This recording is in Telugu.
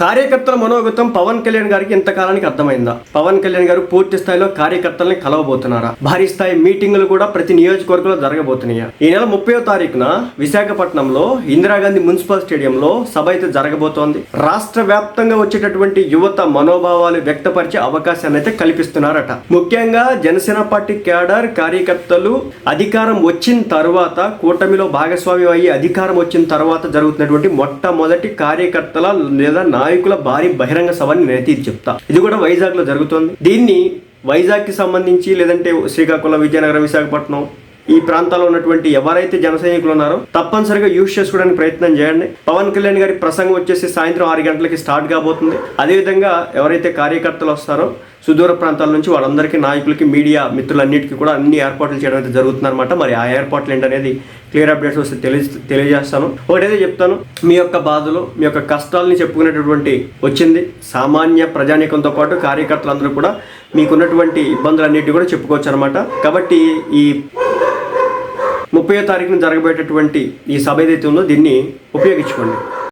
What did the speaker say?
కార్యకర్తల మనోగతం పవన్ కళ్యాణ్ గారికి ఇంతకాలానికి అర్థమైందా? పవన్ కళ్యాణ్ గారు పూర్తి స్థాయిలో కార్యకర్తల్ని కలవబోతున్నారా? భారీ స్థాయి మీటింగులు కూడా ప్రతి నియోజకవర్గంలో జరగబోతున్నాయి? ఈ నెల ముప్పై తారీఖున విశాఖపట్నంలో ఇందిరాగాంధీ మున్సిపల్ స్టేడియంలో సభ అయితే జరగబోతోంది. రాష్ట్ర వ్యాప్తంగా వచ్చేటటువంటి యువత మనోభావాలు వ్యక్తపరిచే అవకాశాన్ని అయితే కల్పిస్తున్నారట. ముఖ్యంగా జనసేన పార్టీ క్యాడర్ కార్యకర్తలు అధికారం వచ్చిన తర్వాత కూటమిలో భాగస్వామ్యం అయ్యి అధికారం వచ్చిన తర్వాత జరుగుతున్నటువంటి మొట్టమొదటి కార్యకర్తల లేదా నాయకుల భారీ బహిరంగ సభని నేనైతే ఇది చెప్తా. ఇది కూడా వైజాగ్లో జరుగుతుంది. దీన్ని వైజాగ్కి సంబంధించి లేదంటే శ్రీకాకుళం విజయనగరం విశాఖపట్నం ఈ ప్రాంతాల్లో ఉన్నటువంటి ఎవరైతే జన సైనికులు ఉన్నారో తప్పనిసరిగా యూజ్ చేసుకోవడానికి ప్రయత్నం చేయండి. పవన్ కళ్యాణ్ గారి ప్రసంగం వచ్చేసి సాయంత్రం ఆరు గంటలకి స్టార్ట్ కాబోతుంది. అదేవిధంగా ఎవరైతే కార్యకర్తలు వస్తారో సుదూర ప్రాంతాల నుంచి వాళ్ళందరికీ నాయకులకి మీడియా మిత్రులన్నిటికీ కూడా అన్ని ఏర్పాట్లు చేయడం అయితే జరుగుతుందన్నమాట. మరి ఆ ఏర్పాట్లు ఏంటనేది క్లియర్ అప్డేట్స్ వస్తే తెలియ తెలియజేస్తాను. ఒకటైతే చెప్తాను. మీ యొక్క బాధలు మీ యొక్క కష్టాలని చెప్పుకునేటటువంటి వచ్చింది. సామాన్య ప్రజానీకంతో పాటు కార్యకర్తలందరూ కూడా మీకున్నటువంటి ఇబ్బందులన్నిటి కూడా చెప్పుకోవచ్చు అనమాట కాబట్టి ఈ ముప్పై తారీఖున జరగబోయేటటువంటి ఈ సభ ఏదైతే ఉందో దీన్ని ఉపయోగించుకోండి.